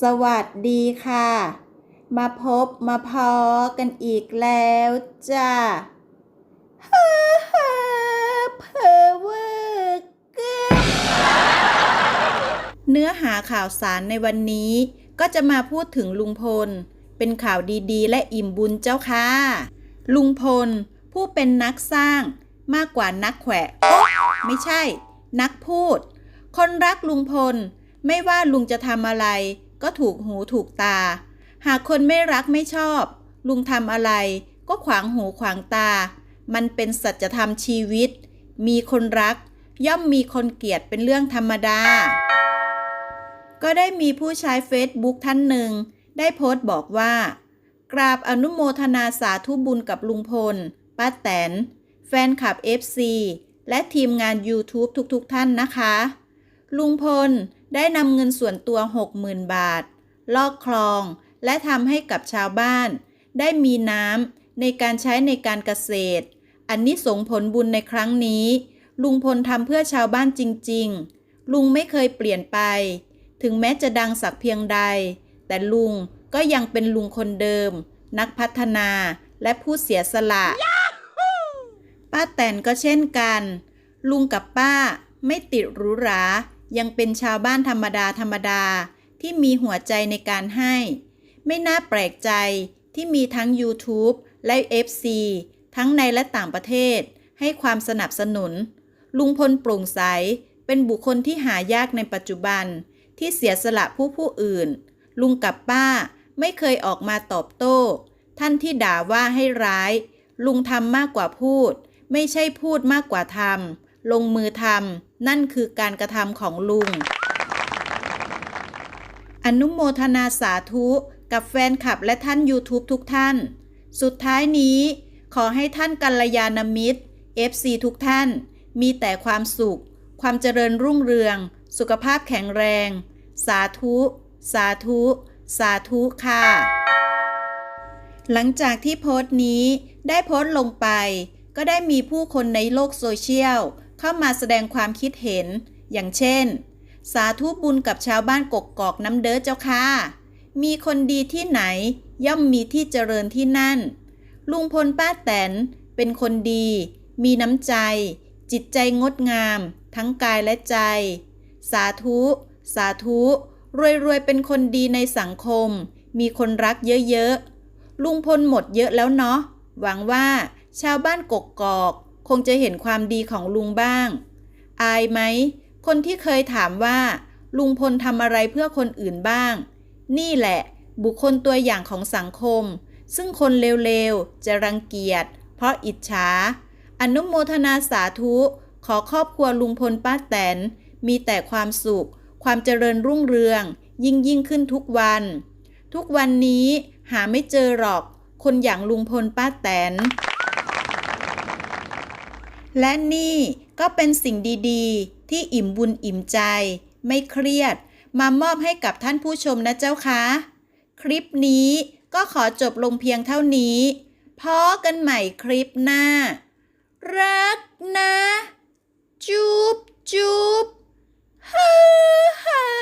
สวัสดีค่ะ มาพบมาพอกันอีกแล้วจ้าฮ่าฮ่าเพอเวอร์เกินเนื้อหาข่าวสารในวันนี้ ก็จะมาพูดถึงลุงพล เป็นข่าวดีๆ และอิ่มบุญเจ้าค่ะ ลุงพล ผู้เป็นนักสร้างมากกว่านักแขวะไม่ใช่ นักพูด คนรักลุงพลไม่ว่าลุงจะทำอะไร ก็ถูกหูถูกตา หากคนไม่รักไม่ชอบ ลุงทำอะไร ก็ขวางหูขวางตา มันเป็นสัจธรรมชีวิต มีคนรัก ย่อมมีคนเกลียดเป็นเรื่องธรรมดา ก็ได้มีผู้ใช้เฟซบุ๊กท่านหนึ่ง ได้โพสต์บอกว่า กราบอนุโมทนาสาธุบุญกับลุงพล ป้าแตน แฟนคลับ FC และทีมงาน YouTube ทุกๆทท่านนะคะ ลุงพลได้นำเงินส่วนตัว 60,000 บาท ลอกคลอง และทำให้กับชาวบ้าน ได้มีน้ำในการใช้ในการเกษตร อันนี้ส่งผลบุญในครั้งนี้ ลุงพลทำเพื่อชาวบ้านจริง ๆ ลุงไม่เคยเปลี่ยนไป ถึงแม้จะดังสักเพียงใด แต่ลุงก็ยังเป็นลุงคนเดิม นักพัฒนาและผู้เสียสละ ป้าแตนก็เช่นกัน ลุงกับป้าไม่ติดหรูหรา ยังเป็นชาวบ้านธรรมดาธรรมดาที่มีหัวใจในการให้ ไม่น่าแปลกใจที่มีทั้ง YouTube และ FC ทั้งในและต่างประเทศ ให้ความสนับสนุน ลุงพลโปร่งใส เป็นบุคคลที่หายากในปัจจุบัน ที่เสียสละผู้ผู้อื่น ลุงกับป้าไม่เคยออกมาตอบโต้ ท่านที่ด่าว่าให้ร้าย ลุงทำมากกว่าพูด ไม่ใช่พูดมากกว่าทำ ลงมือทำนั่นคือการกระทำของลุง อนุโมทนาสาธุกับแฟนคลับและท่าน YouTube ทุกท่าน สุดท้ายนี้ ขอให้ท่านกัลยาณมิตร FC ทุกท่าน มีแต่ความสุข ความเจริญรุ่งเรือง สุขภาพแข็งแรง สาธุ สาธุ สาธุค่ะ หลังจากที่โพสต์นี้ได้โพสต์ลงไป ก็ได้มีผู้คนในโลกโซเชียล เข้ามาแสดงความคิดเห็น อย่างเช่น สาธุบุญกับชาวบ้านกกกอกน้ำเด้อเจ้าค่ะ มีคนดีที่ไหนย่อมมีที่เจริญที่นั่น ลุงพลป้าแตนเป็นคนดี มีน้ำใจ จิตใจงดงาม ทั้งกายและใจ สาธุ สาธุ รวยๆ เป็นคนดีในสังคม มีคนรักเยอะๆ ลุงพลหมดเยอะแล้วเนาะ หวังว่าชาวบ้านกกกอก งจะเห็นความดีของลุงบ้าง อายไหม คนที่เคยถามว่า ลุงพลทำอะไรเพื่อคนอื่นบ้าง นี่แหละ บุคคลตัวอย่างของสังคม ซึ่งคนเลวๆ จะรังเกียจ เพราะอิจฉา อนุโมทนาสาธุ ขอครอบครัวลุงพลป้าแตน มีแต่ความสุข ความเจริญรุ่งเรือง ยิ่งยิ่งขึ้นทุกวัน ทุกวันนี้หาไม่เจอหรอก คนอย่างลุงพลป้าแตน และนี่ก็เป็นสิ่งดีๆ ที่อิ่มบุญอิ่มใจ ไม่เครียด มามอบให้กับท่านผู้ชมนะเจ้าคะ คลิปนี้ก็ขอจบลงเพียงเท่านี้พอกันใหม่คลิปหน้า รักนะจูบจูบฮ่าฮ่า